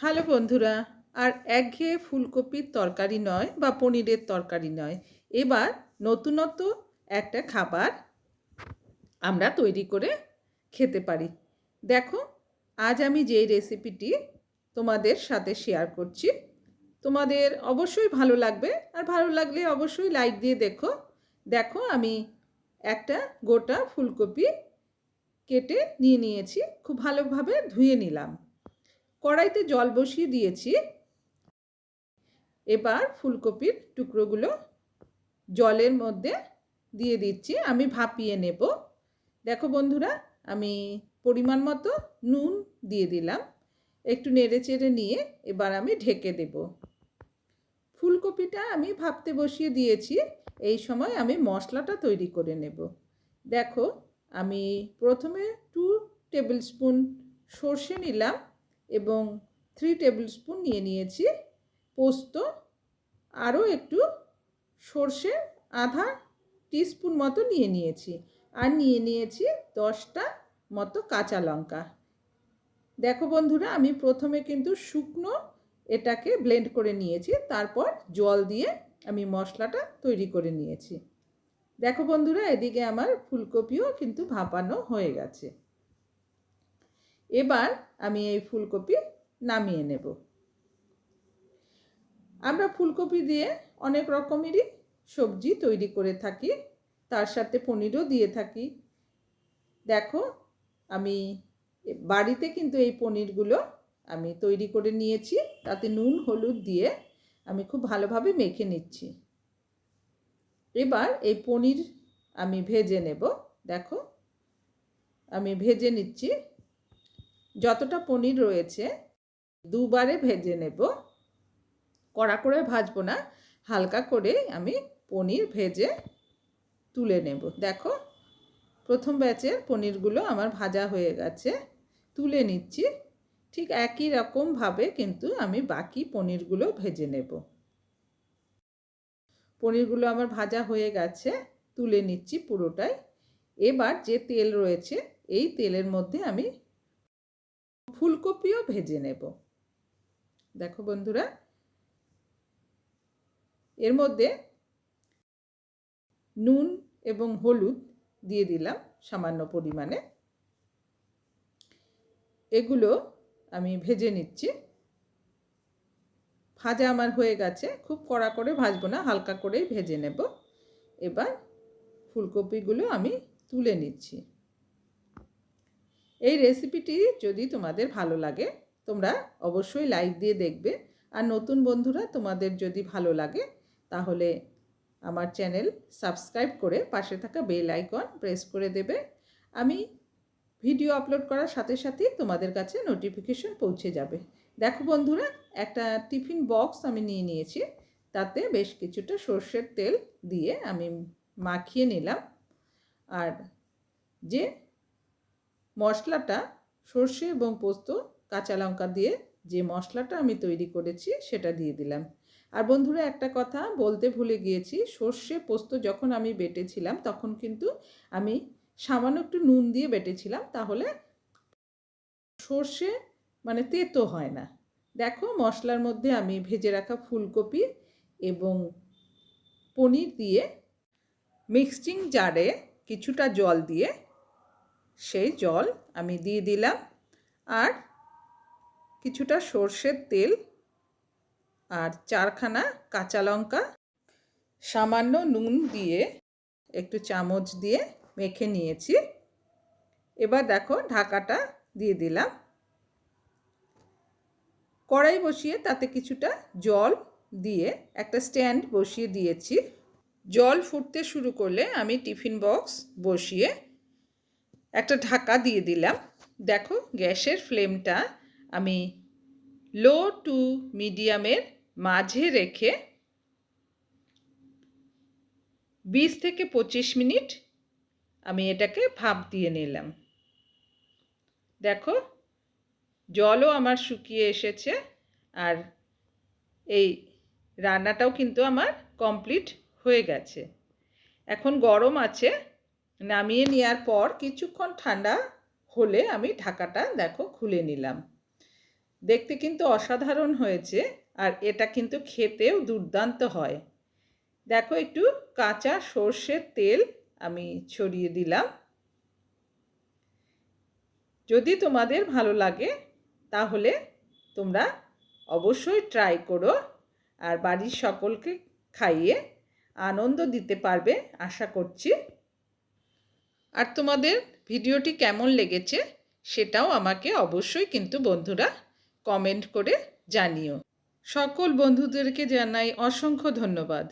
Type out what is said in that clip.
Hello বন্ধুরা, আর একঘেয়ে ফুলকপির তরকারি নয় বা পনিরের তরকারি নয়। এবার নতুনত্ব একটা খাবার আমরা তৈরি করে খেতে পারি। দেখো, আজ আমি যেই রেসিপিটি তোমাদের সাথে শেয়ার করছি, তোমাদের অবশ্যই ভালো লাগবে। আর ভালো লাগলে অবশ্যই লাইক দিয়ে দেখো। দেখো, আমি একটা গোটা ফুলকপি কেটে নিয়ে নিয়েছি, খুব ভালোভাবে ধুয়ে নিলাম। কড়াইতে জল বসিয়ে দিয়েছি। এবার ফুলকপির টুকরোগুলো জলের মধ্যে দিয়ে দিচ্ছি, আমি ভাপিয়ে নেব। দেখো বন্ধুরা, আমি পরিমাণ মতো নুন দিয়ে দিলাম। একটু নেড়ে চেড়ে নিয়ে এবার আমি ঢেকে দেব। ফুলকপিটা আমি ভাপতে বসিয়ে দিয়েছি, এই সময় আমি মশলাটা তৈরি করে নেব। দেখো, আমি প্রথমে টু টেবিল স্পুন সর্ষে নিলাম। এবং থ্রি টেবিল স্পুন নিয়ে নিয়েছি পোস্ত, আরও একটু সর্ষে, আধা টিস্পুন মতো নিয়ে নিয়েছি। আর নিয়ে নিয়েছি দশটা মতো কাঁচা লঙ্কা। দেখো বন্ধুরা, আমি প্রথমে কিন্তু শুকনো এটাকে ব্লেন্ড করে নিয়েছি, তারপর জল দিয়ে আমি মশলাটা তৈরি করে নিয়েছি। দেখো বন্ধুরা, এদিকে আমার ফুলকপিও কিন্তু ভাপানো হয়ে গেছে। এবার আমি এই ফুলকপি নামিয়ে নেব। আমরা ফুলকপি দিয়ে অনেক রকমেরই সবজি তৈরি করে থাকি, তার সাথে পনিরও দিয়ে থাকি। দেখো, আমি বাড়িতে কিন্তু এই পনিরগুলো আমি তৈরি করে নিয়েছি, তাতে নুন, হলুদ দিয়ে আমি খুব ভালোভাবে মেখে নিচ্ছি। এবার এই পনির আমি ভেজে নেব। দেখো, আমি ভেজে নিচ্ছি। যতটা পনির রয়েছে, দুবারে ভেজে নেব। কড়া করে ভাজবো না, হালকা করে আমি পনির ভেজে তুলে নেব। দেখো, প্রথম ব্যাচের পনিরগুলো আমার ভাজা হয়ে গেছে, তুলে নিচ্ছি। ঠিক একই রকমভাবে কিন্তু আমি বাকি পনিরগুলো ভেজে নেব। পনিরগুলো আমার ভাজা হয়ে গেছে, তুলে নিচ্ছি পুরোটাই। এবার যে তেল রয়েছে, এই তেলের মধ্যে আমি ফুলকপিও ভেজে নেব। দেখো বন্ধুরা, এর মধ্যে নুন এবং হলুদ দিয়ে দিলাম সামান্য পরিমাণে। এগুলো আমি ভেজে নিচ্ছি। ভাজা আমার হয়ে গেছে, খুব কড়া করে ভাজবো না, হালকা করেই ভেজে নেব। এবার ফুলকপিগুলো আমি তুলে নিচ্ছি। এই রেসিপিটি যদি তোমাদের ভালো লাগে, তোমরা অবশ্যই লাইক দিয়ে দেখবে। আর নতুন বন্ধুরা তোমাদের যদি ভালো লাগে, তাহলে আমার চ্যানেল সাবস্ক্রাইব করে পাশে থাকা বেল আইকন প্রেস করে দেবে। আমি ভিডিও আপলোড করার সাথে সাথেই তোমাদের কাছে নোটিফিকেশন পৌঁছে যাবে। দেখো বন্ধুরা, একটা টিফিন বক্স আমি নিয়ে নিয়েছি। তাতে বেশ কিছুটা সর্ষের তেল দিয়ে আমি মাখিয়ে নিলাম। আর যে মশলাটা সর্ষে এবং পোস্ত, কাঁচা লঙ্কা দিয়ে যে মশলাটা আমি তৈরি করেছি সেটা দিয়ে দিলাম। আর বন্ধুরা, একটা কথা বলতে ভুলে গিয়েছি, সর্ষে, পোস্ত যখন আমি বেটেছিলাম তখন কিন্তু আমি সামান্য একটু নুন দিয়ে বেটেছিলাম, তাহলে সর্ষে মানে তেতো হয় না। দেখো, মশলার মধ্যে আমি ভেজে রাখা ফুলকপি এবং পনির দিয়ে মিক্সিং জারে কিছুটা জল দিয়ে সেই জল আমি দিয়ে দিলাম আর কিছুটা সর্ষের তেল আর চারখানা কাঁচা লঙ্কা, সামান্য নুন দিয়ে একটু চামচ দিয়ে মেখে নিয়েছি। এবার দেখো ঢাকাটা দিয়ে দিলাম। কড়াই বসিয়ে তাতে কিছুটা জল দিয়ে একটা স্ট্যান্ড বসিয়ে দিয়েছি। জল ফুটতে শুরু করলে আমি টিফিন বক্স বসিয়ে একটা ঢাকা দিয়ে দিলাম। দেখো গ্যাসের ফ্লেমটা আমি লো টু মিডিয়ামের মাঝে রেখে বিশ থেকে পঁচিশ মিনিট আমি এটাকে ভাপ দিয়ে নিলাম। দেখো জলও আমার শুকিয়ে এসেছে আর এই রান্নাটাও কিন্তু আমার কমপ্লিট হয়ে গেছে। এখন গরম আছে নামিয়ে নেওয়ার পর কিছুক্ষণ ঠান্ডা হলে আমি ঢাকাটা দেখো খুলে নিলাম। দেখতে কিন্তু অসাধারণ হয়েছে আর এটা কিন্তু খেতেও দুর্দান্ত হয়। দেখো একটু কাঁচা সর্ষের তেল আমি ছড়িয়ে দিলাম। যদি তোমাদের ভালো লাগে তাহলে তোমরা অবশ্যই ট্রাই করো আর বাড়ির সকলকে খাইয়ে আনন্দ দিতে পারবে, আশা করছি। আর তোমাদের ভিডিওটি কেমন লেগেছে সেটাও আমাকে অবশ্যই কিন্তু বন্ধুরা কমেন্ট করে জানিও। সকল বন্ধুদেরকে জানাই অসংখ্য ধন্যবাদ।